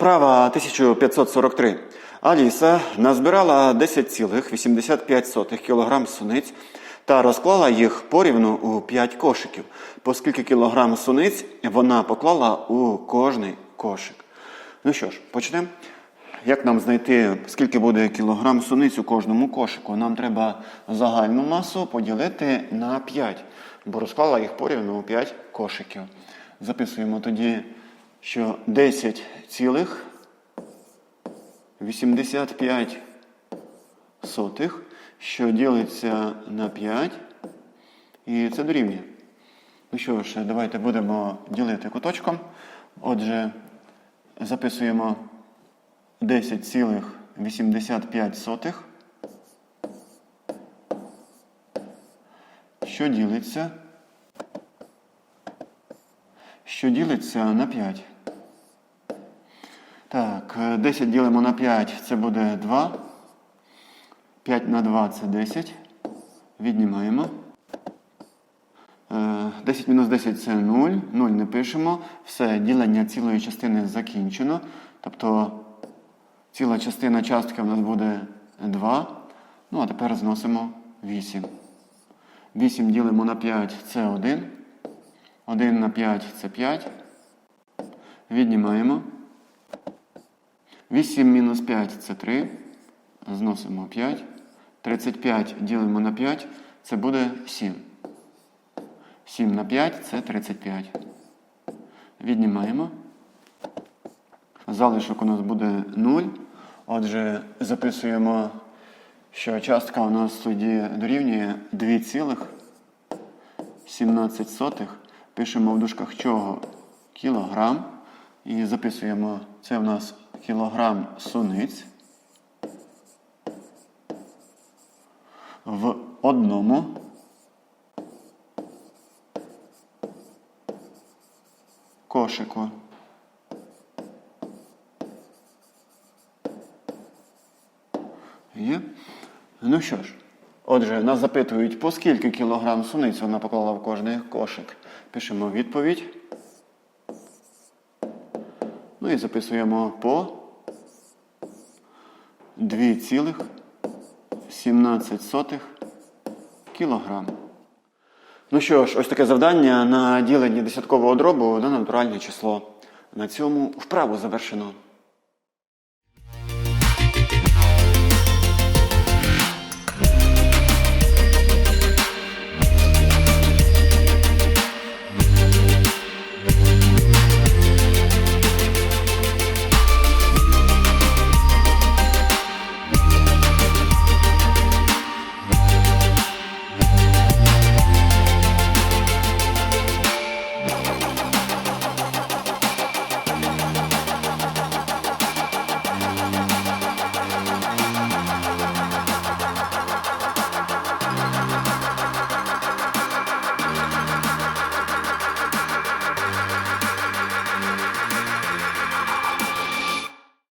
Вправа 1543. Аліса назбирала 10,85 кг суниць та розклала їх порівну у 5 кошиків. По скільки кілограм суниць вона поклала у кожний кошик. Ну що ж, почнемо. Як нам знайти, скільки буде кілограм суниць у кожному кошику? Нам треба загальну масу поділити на 5, бо розклала їх порівну у 5 кошиків. Записуємо тоді, що 10 цілих 85 сотих, що ділиться на 5, і це дорівнює. Ну що ж, давайте будемо ділити куточком. Отже, записуємо 10,85, що ділиться, що ділиться на 5. Так, е, 10 ділимо на 5, це буде 2. 5 на 2 це 10. Віднімаємо. Е, 10 мінус 10 це 0. 0 не пишемо. Все, ділення цілої частини закінчено. Тобто ціла частина частки в нас буде 2. Ну, а тепер зносимо 8. 8 ділимо на 5 це 1. 1 на 5 це 5. Віднімаємо. 8 мінус 5 це 3. Зносимо 5. 35 ділимо на 5, це буде 7. 7 на 5 це 35. Віднімаємо. Залишок у нас буде 0. Отже, записуємо, що частка у нас тоді дорівнює 2,17. Пишемо в дужках чого кілограм. І записуємо, це у нас кілограм суниць. В одному кошику. Є? Ну що ж, отже, нас запитують, по скільки кілограм суниць вона поклала в кожний кошик. Пишемо відповідь. Ну і записуємо по 2,17 кілограм. Ну що ж, ось таке завдання на ділення десяткового дробу на натуральне число. На цьому вправу завершено.